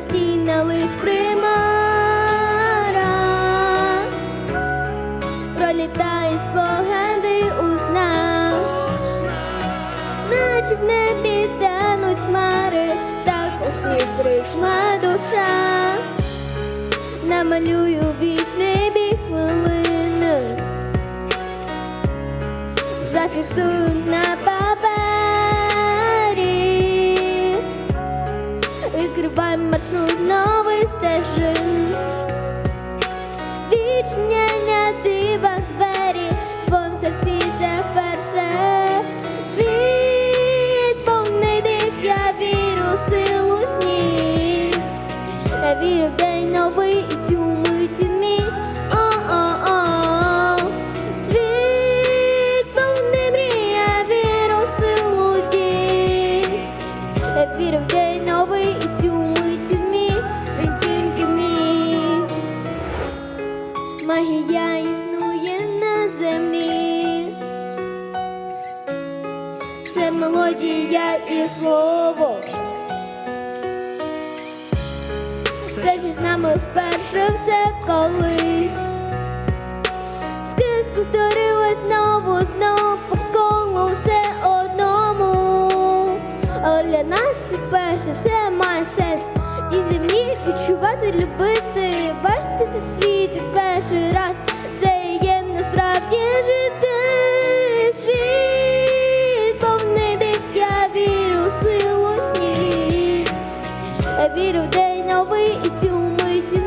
постійна лиш примара, пролітає спогади у снах, наче в небі тануть хмари, також і прийшла душа, намалюю вічний біг хвилини, зафіксую на відкривай маршрут новий стежин. Вічняння Я вірю в день новий і цю мить мій. Він тільки мій. Магія існує на землі. Це мелодія і слово. Все, що з нами вперше все колись. для нас це перше, все має сенс. Ті землі відчувати, любити, бачити все світ і перший раз. Це є насправді жити. Світ повний див, я вірю в силу сніг. Я вірю в день новий і цю миті